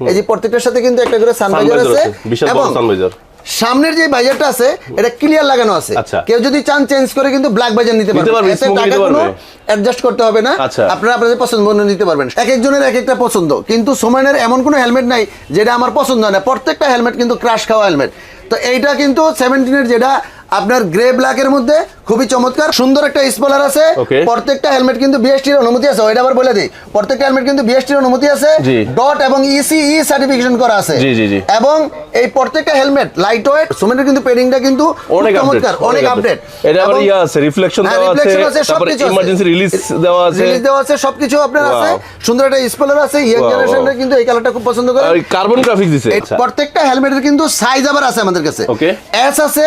এই যে প্রত্যেকটার সাথে কিন্তু একটা করে সানভাইজার সানভাইজার আছে এবং সামনের যে বাজারটা আছে এটা ক্লিয়ার লাগানো আছে। আচ্ছা। কেউ যদি চান চেঞ্জ করে কিন্তু ব্ল্যাক বাজার নিতে নিতে পারবে পারবে, এতে টাকা কোনো অ্যাডজাস্ট করতে হবে না। আচ্ছা। আপনারা আপনাদের পছন্দ মতো নিতে পারবেন। এক একজনের এক একটা পছন্দ। কিন্তু সোমানের এমন কোনো হেলমেট নাই যেটা আমার পছন্দ হয় না। প্রত্যেকটা হেলমেট কিন্তু ক্রাশ খাওয়া হেলমেট তো এইটা কিন্তু সেভেন্টিনের যেটা আপনার গ্রে ব্ল্যাকের মধ্যে খুবই চমৎকার সুন্দর একটা স্পলার আছে। প্রত্যেকটা হেলমেট কিন্তু বিএসটির অনুমতি আছে ওইটা আবার বলে দিই। প্রত্যেকটা হেলমেট কিন্তু বিএসটির অনুমতি আছে ডট এবং E ইসিই সার্টিফিকেশন করা আছে। জি, জি, জি। এবং এই প্রত্যেকটা হেলমেট লাইট ওয়েট সোমেনের কিন্তু পেডিংটা কিন্তু অনেক চমৎকার অনেক আপডেট এটা আবার ইয়া আছে রিফ্লেকশন দেওয়া আছে তারপরে ইমার্জেন্সি রিলিজ দেওয়া আছে। রিলিজ দেওয়া আছে সবকিছু আপনার আছে। সুন্দর একটা স্পলার আছে ইয়াং জেনারেশনের. কিন্তু এই কালারটা খুব পছন্দ করে। কার্বন গ্রাফিক্স দিছে। আচ্ছা। প্রত্যেকটা হেলমেটের কিন্তু সাইজ আবার আছে আমাদের কাছে। Okay. এস আছে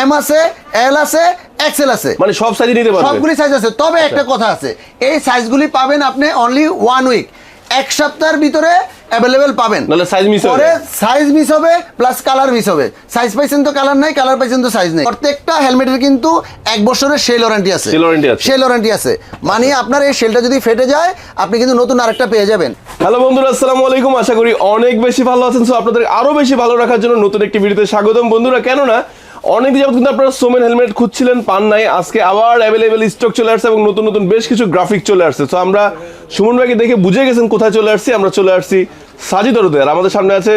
এম আছে এল আছে এক্সেল আছে। মানে সব সাইজে নিতে পারবে। সবগুলি সাইজ আছে। তবে একটা কথা আছে এই সাইজগুলি পাবেন আপনি অনলি ওয়ান উইক এক সপ্তাহের ভিতরে অ্যাভেলেবেল পাবেন। নাহলে হয়ে পরে যায়। সাইজ মিস হবে প্লাস কালার মিস হবে। সাইজ পাইছেন তো কালার নাই কালার পাইছেন তো সাইজ নেই। প্রত্যেকটা হেলমেটের কিন্তু এক বছরের সেল ওয়ারেন্টি আছে। Sale warranty আছে। সেল ওয়ারেন্টি আছে। মানে আপনার এই সেলটা যদি ফেটে যায় আপনি কিন্তু নতুন আরেকটা পেয়ে যাবেন। হ্যালো বন্ধুরা আসসালামু আলাইকুম। আশা করি অনেক বেশি ভালো আছেন। সো আপনাদের আরও বেশি ভালো রাখার জন্য নতুন একটি ভিডিওতে স্বাগতম। বন্ধুরা কেন না অনেক যাবত কিন্তু আপনারা সোমেন হেলমেট খুঁজছিলেন পান নাই। আজকে আবার অ্যাভেলেবেল স্টক চলে আসছে এবং নতুন নতুন বেশ কিছু গ্রাফিক চলে আসছে। তো আমরা সুমন ভাইকে দেখে বুঝে গেছেন কোথায় চলে আসছি আমরা চলে আসছি আর আমাদের সামনে আছে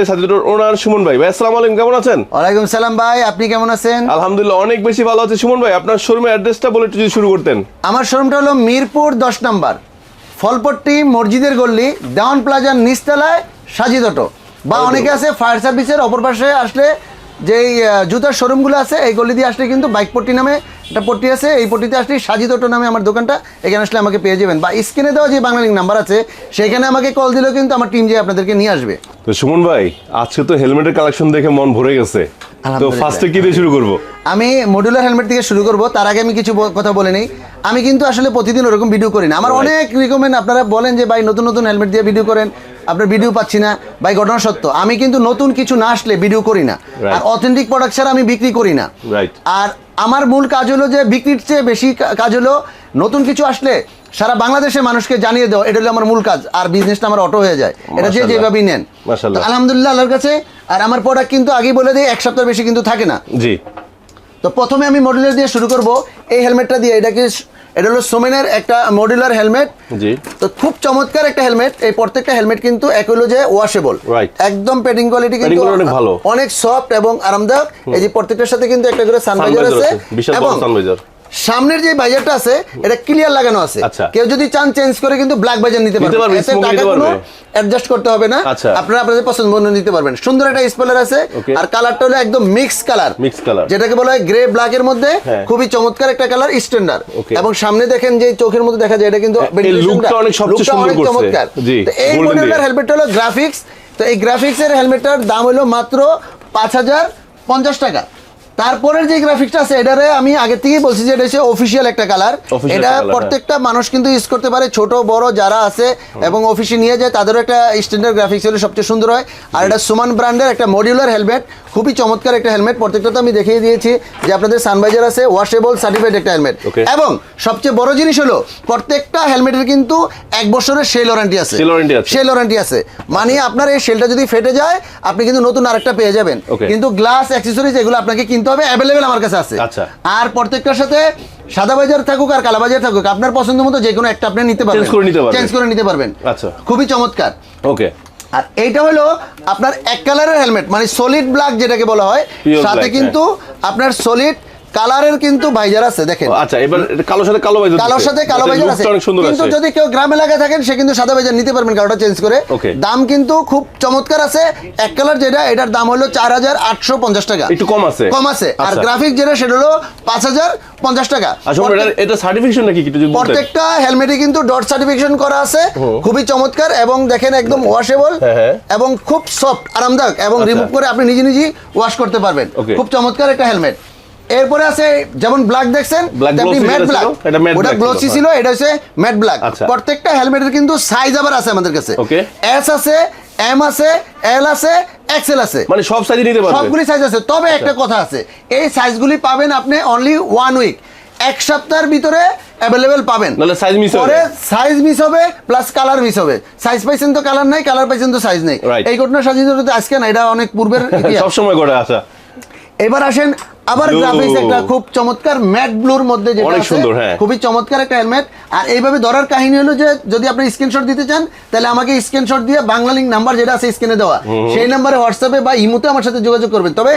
ওনার সুমন ভাই। ভাই আসসালামু আলাইকুম কেমন আছেন? ওয়ালাইকুম সালাম ভাই আপনি কেমন আছেন? আলহামদুলিল্লাহ অনেক বেশি ভালো আছে। সুমন ভাই আপনার শোরুমের অ্যাড্রেসটা বলে একটু যদি শুরু করতেন। আমার শোরুমটা হলো মিরপুর দশ নম্বর ফলপট্টি মসজিদের গল্লি দেওয়ান প্লাজার নিচতলায় সাজিদ অটো। বা অনেকে আছে ফায়ার সার্ভিসের অপর পাশে আসলে যেই জুতার শোরুমগুলো আছে এই গলি দিয়ে আসলে কিন্তু বাইক পট্টি নামে একটা পট্টি আছে এই পট্টিতে আসলে সাজিদ অটো নামে আমার দোকানটা এখানে আসলে আমাকে পেয়ে যাবেন। বা স্ক্রিনে দেওয়া যে বাংলা নাম্বার আছে সেখানে আমাকে কল দিলেও কিন্তু আমার টিম যে আপনাদেরকে নিয়ে আসবে। তো সুমন ভাই আজকে তো হেলমেটের কালেকশন দেখে মন ভরে গেছে। তো। ফার্স্টে কি দিয়ে শুরু করব? আমি মডুলার হেলমেট থেকে শুরু করব তার আগে আমি কিছু কথা বলে নিই। আমি কিন্তু আসলে প্রতিদিন ওরকম ভিডিও করি না। আমার অনেক রিকমেন্ড আপনারা বলেন যে ভাই নতুন নতুন হেলমেট দিয়ে ভিডিও করেন। আপনার ভিডিও পাচ্ছি না। ভাই ঘটনা সত্য। আমি কিন্তু নতুন কিছু না আসলে ভিডিও করি না। আর অথেন্টিক প্রোডাক্ট ছাড়া আমি বিক্রি করি না। আর আমার মূল কাজ হলো যে বিক্রির চেয়ে বেশি কাজ হলো নতুন কিছু আসলে সারা বাংলাদেশের মানুষকে জানিয়ে দেওয়া। এটা হলো আমার মূল কাজ। আর বিজনেসটা আমার অটো হয়ে যায়। এটা যে। যেভাবেই নেন। আলহামদুলিল্লাহ আল্লাহর কাছে। আর আমার প্রোডাক্ট কিন্তু আগেই বলে দিই এক সপ্তাহ বেশি কিন্তু থাকে না। জি। তো প্রথমে আমি মডুলার দিয়ে শুরু করব। এই হেলমেটটা দিয়ে এটাকে এটা হলো সোমেনের একটা মডুলার হেলমেট জি। তো খুব চমৎকার একটা হেলমেট এই প্রত্যেকটা হেলমেট কিন্তু এক হলো যে ওয়াশেবল. একদম প্যাডিং কোয়ালিটি কিন্তু অনেক ভালো। অনেক সফট এবং আরামদায়ক। এই যে প্রত্যেকটার সাথে কিন্তু একটা করে সানভাইজার আছে। এবং সানভাইজার। সামনের যে বাজারটা আছে এটা ক্লিয়ার লাগানো আছে। আচ্ছা। কেউ যদি চান চেঞ্জ করে কিন্তু ব্ল্যাক বাজার নিতে পারবে, এতে টাকা কোনো অ্যাডজাস্ট করতে হবে না। আচ্ছা। আপনারা আপনাদের পছন্দ মতো নিতে পারবেন। সুন্দর একটা স্পেলার আছে। আর কালারটা হলো একদম মিক্স কালার Mixed color। যেটাকে বলা হয় গ্রে ব্ল্যাক এর মধ্যে হ্যাঁ। খুবই চমৎকার একটা কালার স্ট্যান্ডার্ড এবং সামনে দেখেন যে চোখের মধ্যে দেখা যায় এটা কিন্তু এই ventilation lookটা টা- অনেক সবচেয়ে সুন্দর চমৎকার। এই মডেলের। হেলমেটটা হলো গ্রাফিক্স তো এই গ্রাফিক্স এর হেলমেটটার দাম হলো মাত্র পাঁচ হাজার পঞ্চাশ টাকা। তারপরের যে গ্রাফিক্সটা আছে এটারে আমি আগে থেকেই বলছি যে এটা হচ্ছে অফিসিয়াল একটা কালার এটা হ্যাঁ। প্রত্যেকটা মানুষ কিন্তু ইউজ করতে পারে ছোট বড় যারা আছে এবং অফিসে নিয়ে যায় তাদেরও একটা স্ট্যান্ডার্ড গ্রাফিক্স হলে সবচেয়ে সুন্দর হয়। আর এটা সুমান ব্র্যান্ডের একটা মডিউলার হেলমেট খুবই চমৎকার একটা হেলমেট প্রত্যেকটা তো আমি দেখিয়ে দিয়েছি যে আপনাদের সানভাইজার আছে ওয়াশেবল সার্টিফাইড একটা হেলমেট এবং সবচেয়ে বড় জিনিস হলো প্রত্যেকটা হেলমেটের কিন্তু এক বছরের সেল ওয়ারেন্টি আছে। সেল ওয়ারেন্টি আছে। মানে আপনার এই সেলটা যদি ফেটে যায় আপনি কিন্তু নতুন আরেকটা পেয়ে যাবেন। কিন্তু গ্লাস অ্যাক্সেসরিজ এগুলো আপনাকে কিনতে হবে অ্যাভেলেবেল আমার কাছে আছে আচ্ছা। আর প্রত্যেকটার সাথে সাদা বাজার থাকুক আর কালা বাজার থাকুক আপনার পছন্দ মতো যে কোনো একটা আপনি নিতে পারবেন চেঞ্জ করে নিতে পারবেন। চেঞ্জ করে নিতে পারবেন আচ্ছা। খুবই চমৎকার ওকে আর এইটা হলো আপনার এক কালারের হেলমেট মানে সলিড ব্ল্যাক যেটাকে বলা হয় সাথে কিন্তু আপনার সলিড কালারের কিন্তু ভাইজার আছে দেখেন। আচ্ছা এবার কালোর সাথে কালো বাইজার কালোর সাথে কালো বাজার আছে। কিন্তু যদি কেউ গ্রাম এলাকায় থাকেন সে কিন্তু সাদা বাজার নিতে পারবেন কালোটা চেঞ্জ করে। দাম কিন্তু খুব চমৎকার আছে। এক কালার যেটা এটার দাম হলো চার হাজার আটশো পঞ্চাশ টাকা। একটু কম আছে। কম আছে। আর আচ্ছা। গ্রাফিক যেটা সেটা হলো পাঁচ হাজার পঞ্চাশ টাকা। আচ্ছা এটা এটা সার্টিফিকেশন নাকি প্রত্যেকটা হেলমেটে কিন্তু ডট সার্টিফিকেশন করা আছে। খুবই চমৎকার এবং দেখেন একদম ওয়াশেবল হ্যাঁ, হ্যাঁ। এবং খুব সফট আরামদায়ক এবং আচ্ছা। রিমুভ করে আপনি নিজে নিজে ওয়াশ করতে পারবেন। খুব চমৎকার একটা হেলমেট এরপরে আছে যেমন ব্ল্যাক দেখছেন তেমনি ম্যাট ব্ল্যাক এটা ওটা গ্লোসি ছিল, এটা হচ্ছে ম্যাট ব্ল্যাক আচ্ছা। প্রত্যেকটা হেলমেটের কিন্তু সাইজ আবার আছে আমাদের কাছে. এস আছে এম আছে এল আছে এক্সেল আছে। মানে সব সাইজে নিতে পারবে। সবগুলি সাইজ আছে। তবে একটা কথা আছে এই সাইজগুলি পাবেন আপনি অনলি ওয়ান উইক এক সপ্তাহের ভিতরে অ্যাভেলেবেল পাবেন। miss হয়ে পরে সাইজ মিস হবে প্লাস কালার মিস হবে। সাইজ পাইছেন তো কালার নাই কালার পাইছেন তো সাইজ নেই। এই ঘটনা সাজিয়ে আজকে না এটা অনেক পূর্বের। সবসময় করে আসা এবার আসেন আবার গ্রাফিক্স একটা খুব চমৎকার ম্যাট ব্লুর মধ্যে যেটা অনেক সুন্দর, হ্যাঁ। খুবই চমৎকার একটা হেলমেট আর এইভাবে ধরার কাহিনী হলো যে যদি আপনি স্ক্রিনশট দিতে চান তাহলে আমাকে স্ক্রিনশট দিয়ে বাংলা লিংক নাম্বার যেটা আছে স্ক্রিনে দেওয়া। সেই নাম্বারে হোয়াটসঅ্যাপে বা ইমোতে আমার সাথে যোগাযোগ করবেন। তবে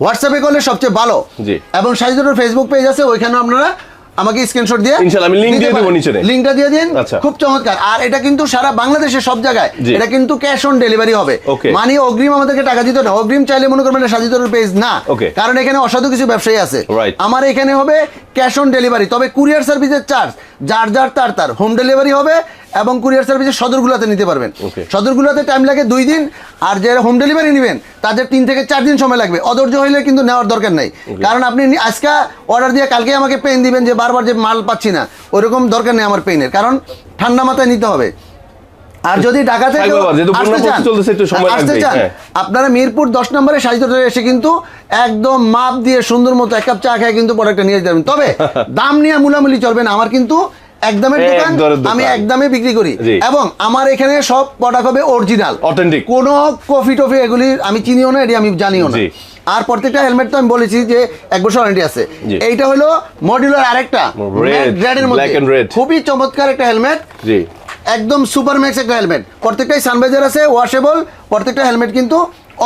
হোয়াটসঅ্যাপে করলে সবচেয়ে ভালো। জি। এবং সাজিদুরের ফেসবুক পেজ আছে ওইখানে আপনারা আমাকে স্ক্রিনশট দিয়ে ইনশাআল্লাহ আমি লিংক দিয়ে দেব নিচে। লিংকটা দিয়ে দিন। আচ্ছা। খুব চমৎকার। আর এটা কিন্তু সারা বাংলাদেশের সব জায়গায়। এটা কিন্তু ক্যাশ অন ডেলিভারি হবে। মানে অগ্রিম আমাদেরকে টাকা দিতে না অগ্রিম চাইলে মনে করবেন সাজিদরের পেজ না। কারণ এখানে অসাধু কিছু ব্যবসায়ী আছে। আমার এখানে হবে ক্যাশ অন ডেলিভারি তবে কুরিয়ার সার্ভিসের চার্জ যার যার তার তার। হোম ডেলিভারি হবে। এবং কুরিয়ার সার্ভিসের সদরগুলোতে নিতে পারবেন. সদরগুলোতে টাইম লাগে দুই দিন আর যারা হোম ডেলিভারি নেবেন তাদের তিন থেকে চার দিন সময় লাগবে। অধৈর্য হইলে কিন্তু নেওয়ার দরকার নেই। কারণ আপনি আজকে অর্ডার দিয়ে কালকে আমাকে পেন দিবেন যে বারবার যে মাল পাচ্ছি না ওইরকম দরকার নেই আমার পেনের কারণ ঠান্ডা মাথায় নিতে হবে। আর যদি ঢাকা থেকে থাকবে বাবা, যেহেতু আসতে চান হ্যাঁ। আপনারা মিরপুর দশ নম্বরে সাহিত্য এসে কিন্তু একদম মাপ দিয়ে সুন্দর মতো এক কাপ চা খেয়ে কিন্তু প্রোডাক্টটা নিয়ে যেতে পারবেন। তবে দাম নিয়ে মুলামুলি চলবে না। আমার কিন্তু একদমের দোকান আমি একদমে বিক্রি করি। এবং আমার এখানে সব প্রোডাক্ট হবে অরিজিনাল Authentic। কোনো কফি টফি এগুলি আমি চিনিও না এটি আমি জানিও না। আর প্রত্যেকটা হেলমেট তো আমি বলেছি যে এক বছর ওয়ারেন্টি আছে। এইটা হলো মডিউলার আরেকটা। Red, রেডের মধ্যে। খুবই চমৎকার একটা হেলমেট জি। একদম সুপার ম্যাক্স একটা হেলমেট প্রত্যেকটাই সানভাইজার আছে ওয়াশেবল প্রত্যেকটা হেলমেট কিন্তু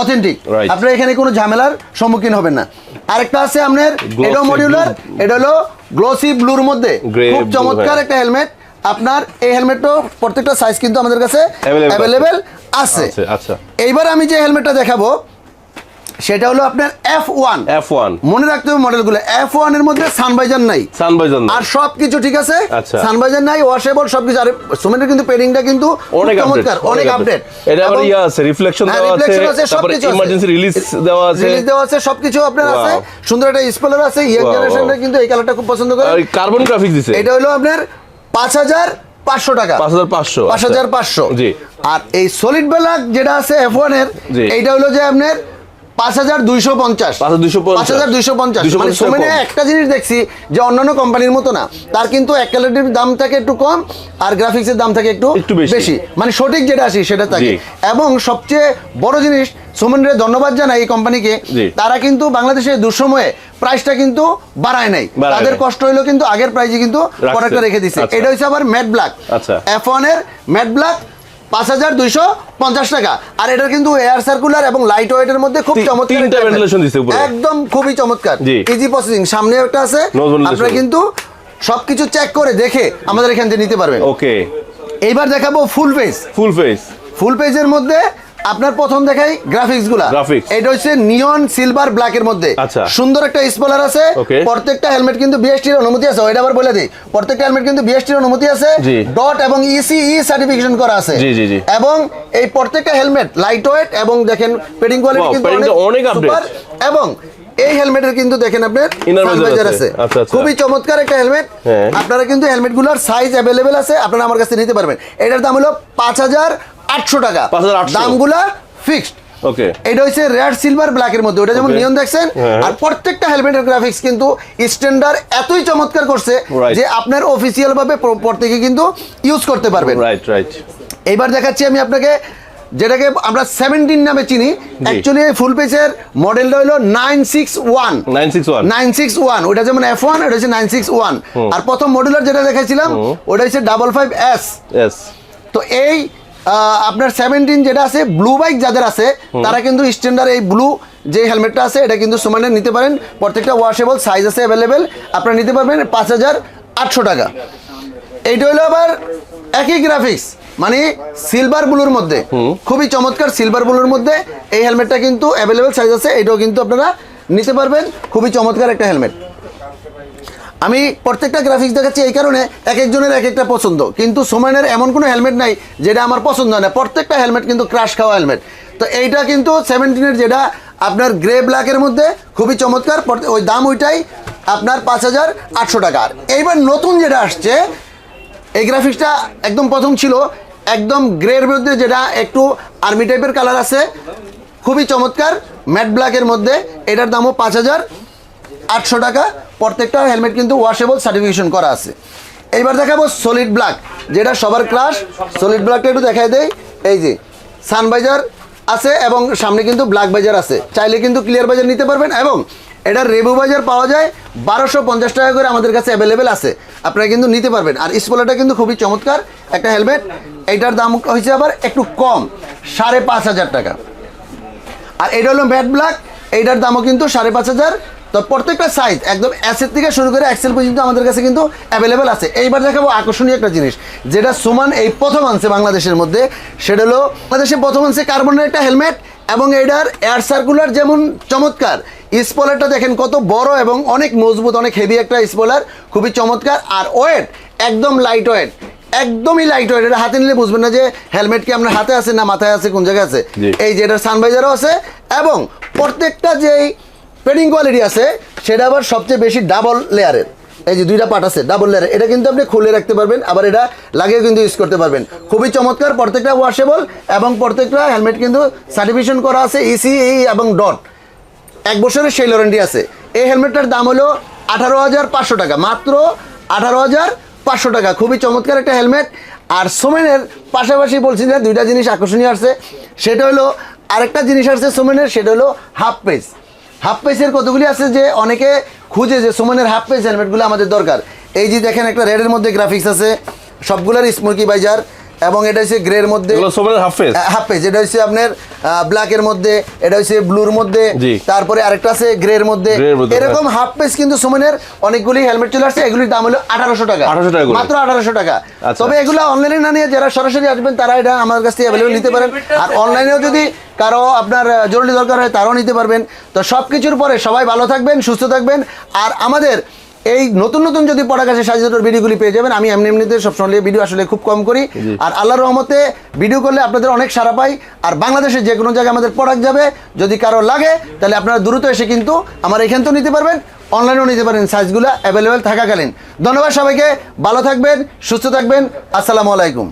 অথেন্টিক. আপনারা এখানে কোনো ঝামেলার সম্মুখীন হবেন না। আরেকটা আছে আপনার এটাও মডিউলার এটা হলো গ্লোসি ব্লুর মধ্যে। খুব চমৎকার হ্যাঁ। একটা হেলমেট। আপনার এই হেলমেটও প্রত্যেকটা সাইজ কিন্তু আমাদের কাছে অ্যাভেলেবেল আছে আচ্ছা। এইবার আমি যে হেলমেটটা দেখাবো সেটা হলো আপনার এফ ওয়ান এফ ওয়ান মনে রাখতে হবে মডেলগুলো এফ ওয়ানের মধ্যে সানভাইজার নাই। সানবাইজান আর সবকিছু ঠিক আছে? আচ্ছা। সানভাইজার নাই ওয়াশেবল সবকিছু। আর সুমেন্টের কিন্তু পেডিংটা কিন্তু অনেক চমৎকার অনেক আপডেট এটা আবার ইয়া আছে রিফ্লেকশন দেওয়া আছে তারপরে ইমার্জেন্সি রিলিজ দেওয়া আছে। রিলিজ দেওয়া আছে সবকিছু আপনার আছে। সুন্দর একটা স্পেলার আছে ইয়াং জেনারেশনরা. কিন্তু এই কালারটা খুব পছন্দ করে। আর কার্বন গ্রাফিক্স দিছে। এটা হলো আপনার পাঁচ হাজার পাঁচশো টাকা। পাঁচ হাজার পাঁচশো পাঁচ হাজার পাঁচশো। জি। আর এই সলিড ব্ল্যাক যেটা আছে এফ ওয়ানের জি। এইটা হলো যে আপনার পাঁচ হাজার দুইশো পঞ্চাশ। পাঁচ হাজার দুইশো পঞ্চাশ। মানে সোমেনে একটা জিনিস দেখছি যে অন্যান্য কোম্পানির মতো না। তার কিন্তু এক দাম থাকে একটু কম আর গ্রাফিক্সের দাম থাকে একটু একটু বেশি। মানে সঠিক যেটা আসি সেটা থাকে। এবং সবচেয়ে বড় জিনিস সোমেনের ধন্যবাদ জানাই এই কোম্পানিকে। তারা কিন্তু বাংলাদেশের দুঃসময়ে প্রাইসটা কিন্তু বাড়ায় নাই। তাদের কষ্ট হইল কিন্তু আগের প্রাইসে কিন্তু। প্রোডাক্টটা রেখে দিচ্ছে আচ্ছা। এটা হচ্ছে আবার ম্যাট ব্ল্যাক। এফ ওয়ানের ম্যাট ব্ল্যাক পাঁচ হাজার দুইশো পঞ্চাশ টাকা। আর এটার কিন্তু এয়ার সার্কুলার এবং লাইট মধ্যে খুব চমৎকার। একদম খুবই চমৎকার। ইজি প্রসেসিং সামনে একটা আছে। আপনারা কিন্তু সবকিছু চেক করে দেখে আমাদের এখান থেকে নিতে পারবেন। ওকে এইবার দেখাবো ফুল পেজ ফুল ফেস ফুল পেজের মধ্যে আপনার প্রথম দেখাই গ্রাফিক্সগুলা। এটা হচ্ছে নিয়ন সিলভার ব্ল্যাক এর মধ্যে। আচ্ছা। সুন্দর একটা স্পলার আছে। প্রত্যেকটা হেলমেট কিন্তু বিএসটির অনুমতি আছে। ওইটা আবার বলে দিই। প্রত্যেকটা হেলমেট কিন্তু বিএসটির অনুমতি আছে। ডট এবং ইসি ই সার্টিফিকেশন করা আছে। জি, জি, জি। এবং এই প্রত্যেকটা হেলমেট লাইট ওয়েট এবং দেখেন পেডিং কোয়ালিটি কিন্তু অনেক super এবং এই হেলমেটের কিন্তু দেখেন আপনার visor আছে। আচ্ছা, আচ্ছা। খুবই চমৎকার একটা হেলমেট হ্যাঁ। আপনারা কিন্তু হেলমেটগুলোর সাইজ অ্যাভেলেবেল আছে। আপনারা আমার কাছে নিতে পারবেন। এটার দাম হলো পাঁচ হাজার আটশো টাকা। 5,800 দামগুলা ফিক্সড ওকে এটা হচ্ছে রেড সিলভার ব্ল্যাক এর মধ্যে। ওটা যেমন. নিয়ন দেখছেন হ্যাঁ। আর প্রত্যেকটা হেলমেটের গ্রাফিক্স কিন্তু স্ট্যান্ডার্ড এতই চমৎকার করছে যে আপনার অফিসিয়াল ভাবে প্র- প্রত্যেকে কিন্তু ইউজ করতে পারবেন। রাইট রাইট এইবার দেখাচ্ছি আমি আপনাকে যেটাকে আমরা সেভেন্টিন নামে চিনি। অ্যাকচুয়ালি এই ফুল পেজের মডেলটা হলো nine six one nine six one ওটা যেমন এফ ওয়ান ওটা হচ্ছে নাইন সিক্স ওয়ান আর প্রথম মডুলার যেটা দেখাইছিলাম ওটা হচ্ছে ডাবল ফাইভ এস এস তো এই আপনার সেভেন্টিন যেটা আছে ব্লু বাইক যাদের আছে তারা কিন্তু স্ট্যান্ডার্ড এই ব্লু যে হেলমেটটা আছে এটা কিন্তু সুমানের নিতে পারেন। প্রত্যেকটা ওয়াশেবল সাইজ আছে অ্যাভেলেবেল আপনারা নিতে পারবেন পাঁচ হাজার আটশো টাকা। এইটা হলো আবার একই গ্রাফিক্স মানে সিলভার ব্লুর মধ্যে। খুবই চমৎকার সিলভার ব্লুর মধ্যে। এই হেলমেটটা কিন্তু অ্যাভেলেবেল সাইজ আছে এটাও কিন্তু আপনারা নিতে পারবেন। খুবই চমৎকার একটা হেলমেট আমি প্রত্যেকটা গ্রাফিক্স দেখাচ্ছি এই কারণে এক একজনের এক একটা পছন্দ। কিন্তু সোমানের এমন কোনো হেলমেট নাই যেটা আমার পছন্দ হয় না। প্রত্যেকটা হেলমেট কিন্তু ক্রাশ খাওয়া হেলমেট তো এইটা কিন্তু সেভেন্টিনের যেটা আপনার গ্রে ব্ল্যাকের মধ্যে খুবই চমৎকার। ওই দাম ওইটাই আপনার পাঁচ হাজার আটশো টাকার এইবার নতুন যেটা আসছে, এই গ্রাফিক্সটা একদম প্রথম ছিল। একদম গ্রের মধ্যে যেটা একটু আর্মি টাইপের কালার আছে। খুবই চমৎকার। ম্যাট ব্ল্যাকের মধ্যে। এটার দামও পাঁচ হাজার। আটশো টাকা। প্রত্যেকটা হেলমেট কিন্তু ওয়াশেবল সার্টিফিকেশন করা আছে। এইবার দেখাবো সলিড ব্ল্যাক যেটা সবার ক্লাস সলিড ব্ল্যাকটা একটু দেখাই দেয় এই যে সানবাইজার আছে এবং সামনে কিন্তু ব্ল্যাক বাজার আছে। চাইলে কিন্তু ক্লিয়ার বাজার নিতে পারবেন এবং এটার রেবু বাজার পাওয়া যায়। বারোশো পঞ্চাশ টাকা করে আমাদের কাছে অ্যাভেলেবেল আছে। আপনারা কিন্তু নিতে পারবেন। আর স্পোলারটা কিন্তু খুবই চমৎকার একটা হেলমেট এইটার দাম হয়েছে আবার একটু কম, সাড়ে পাঁচ হাজার টাকা। আর এটা হলো ম্যাট ব্ল্যাক এইটার দামও কিন্তু সাড়ে পাঁচ হাজার। তো প্রত্যেকটা সাইজ একদম অ্যাসের থেকে শুরু করে এক্সেল পর্যন্ত আমাদের কাছে কিন্তু অ্যাভেলেবেল আছে। এইবার দেখাবো আকর্ষণীয় একটা জিনিস যেটা সুমান এই প্রথম আনছে বাংলাদেশের মধ্যে সেটা হলো বাংলাদেশে প্রথম আনছে কার্বনের একটা হেলমেট এবং এটার এয়ার সার্কুলার যেমন চমৎকার স্পলারটা দেখেন কত বড় এবং অনেক মজবুত অনেক হেভি একটা স্পলার খুবই চমৎকার। আর ওয়েট একদম লাইট ওয়েট একদমই লাইট ওয়েট এটা হাতে নিলে বুঝবেন না যে হেলমেট কি আপনার হাতে আছে না মাথায় আছে কোন জায়গায় আছে। এই যে এটার সানভাইজারও আছে এবং প্রত্যেকটা যেই পেডিং কোয়ালিটি আছে, সেটা আবার সবচেয়ে বেশি ডাবল লেয়ারের এই যে দুইটা পার্ট আছে ডাবল লেয়ার এটা কিন্তু আপনি খুলে রাখতে পারবেন, আবার এটা লাগিয়ে কিন্তু ইউজ করতে পারবেন। খুবই চমৎকার, প্রত্যেকটা ওয়াশেবল এবং প্রত্যেকটা হেলমেট কিন্তু সার্টিফিকেশন করা আছে ইসি এবং ডট এক বছরের সেই ওয়ারেন্টি আছে। এই হেলমেটটার দাম হলো আঠারো হাজার পাঁচশো টাকা, মাত্র আঠারো হাজার পাঁচশো টাকা। খুবই চমৎকার একটা হেলমেট আর সোমেনের পাশাপাশি বলছি যে দুইটা জিনিস আকর্ষণীয় আসছে সেটা হলো আরেকটা জিনিস আসছে সোমেনের সেটা হলো হাফ পেজ হাফ পেসের কতগুলি আছে যে অনেকে খুঁজে যে সুমনের হাফ পেস হেলমেটগুলো আমাদের দরকার? এই যে দেখেন একটা রেডের মধ্যে গ্রাফিক্স আছে, সবগুলোর স্মোকি বাইজার এবং এটা হচ্ছে গ্রের মধ্যে এগুলো হাফ ফেস হাফ পেজ এটা হচ্ছে আপনার ব্ল্যাকের মধ্যে এটা হচ্ছে ব্লুর মধ্যে তারপরে আরেকটা আছে মধ্যে। এর মধ্যে, হ্যাঁ। এরকম হাফ পেজ কিন্তু সুমনের অনেকগুলি হেলমেট চলে আসছে এগুলির দাম হলো আঠারোশো টাকা। 1800 টাকা মাত্র আঠারোশো টাকা। আচ্ছা। তবে এগুলো অনলাইনে না নিয়ে যারা সরাসরি আসবেন তারা এটা আমার কাছ থেকে অ্যাভেলেবল নিতে পারেন। আর অনলাইনেও যদি কারও আপনার জরুরি দরকার হয় তারাও নিতে পারবেন। তো সব কিছুর পরে সবাই ভালো থাকবেন সুস্থ থাকবেন। আর আমাদের এই নতুন নতুন যদি পড়া গেছে সাজিয়ে ভিডিওগুলি পেয়ে যাবেন আমি এমনি এমনিতে সবসময় ভিডিও আসলে খুব কম করি। আর আল্লাহর রহমতে ভিডিও করলে আপনাদের অনেক সারা পাই। আর বাংলাদেশের যে কোনো জায়গায় আমাদের পড়া যাবে যদি কারও লাগে তাহলে আপনারা দ্রুত এসে কিন্তু আমার এখান তো নিতে পারবেন অনলাইনেও নিতে পারেন সাইজগুলো অ্যাভেলেবেল থাকাকালীন। ধন্যবাদ সবাইকে ভালো থাকবেন সুস্থ থাকবেন আসসালামু আলাইকুম।